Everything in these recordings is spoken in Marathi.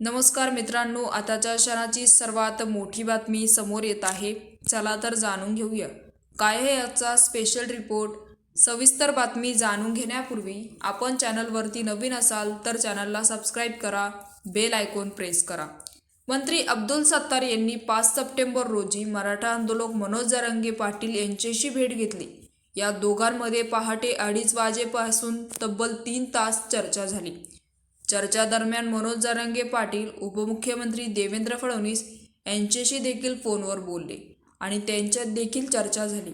नमस्कार मित्रांनो आताच्या क्षणाची सर्वात मोठी बातमी समोर येत आहे. चला तर जाणून घेऊया. काय आहे आजचा स्पेशल रिपोर्ट सविस्तर बातमी जाणून घेण्यापूर्वी आपण चॅनलवरती नवीन असाल तर चॅनलला सबस्क्राईब करा बेल आयकॉन प्रेस करा. मंत्री अब्दुल सत्तार यांनी पाच सप्टेंबर रोजी मराठा आंदोलक मनोज जरंगे पाटील यांच्याशी भेट घेतली. या दोघांमध्ये पहाटे अडीच वाजेपासून तब्बल तीन तास चर्चा झाली. चर्चा दरम्यान मनोज जरंगे पाटील उपमुख्यमंत्री देवेंद्र फडणवीस यांच्याशी देखील फोनवर बोलले आणि त्यांच्यात देखील चर्चा झाली.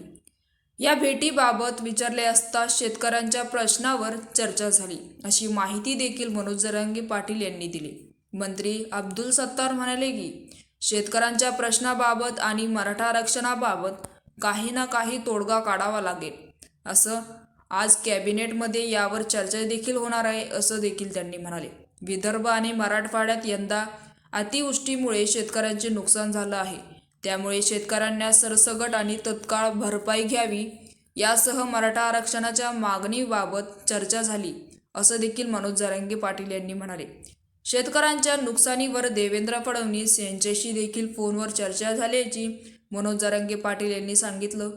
या भेटीबाबत विचारले असता शेतकऱ्यांच्या प्रश्नावर चर्चा झाली अशी माहिती देखील मनोज जरांगे पाटील यांनी दिली. मंत्री अब्दुल सत्तार म्हणाले की शेतकऱ्यांच्या प्रश्नाबाबत आणि मराठा आरक्षणाबाबत काही ना काही तोडगा काढावा लागेल असं आज कॅबिनेटमध्ये यावर चर्चा देखील होणार आहे असं देखील त्यांनी म्हणाले. विदर्भ आणि मराठवाड्यात यंदा अतिवृष्टीमुळे शेतकऱ्यांचे नुकसान झालं आहे. त्यामुळे शेतकऱ्यांना सरसगट आणि तत्काळ भरपाई घ्यावी यासह मराठा आरक्षणाच्या मागणीबाबत चर्चा झाली असं देखील मनोज जरांगे पाटील यांनी म्हणाले. शेतकऱ्यांच्या नुकसानीवर देवेंद्र फडणवीस यांच्याशी देखील फोनवर चर्चा झाल्याची मनोज जरांगे पाटील यांनी सांगितलं.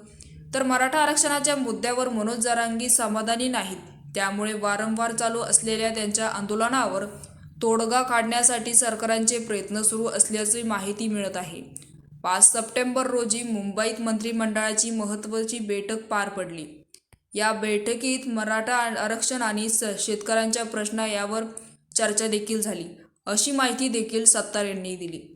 तर मराठा आरक्षणाच्या मुद्द्यावर मनोज जरांगी समाधानी नाहीत. त्यामुळे वारंवार चालू असलेल्या त्यांच्या आंदोलनावर तोडगा काढण्यासाठी सरकारांचे प्रयत्न सुरू असल्याची माहिती मिळत आहे. पाच सप्टेंबर रोजी मुंबईत मंत्रिमंडळाची महत्त्वाची बैठक पार पडली. या बैठकीत मराठा आरक्षण आणि शेतकऱ्यांच्या प्रश्न यावर चर्चा देखील झाली. अशी माहिती देखील सत्तार यांनी दिली.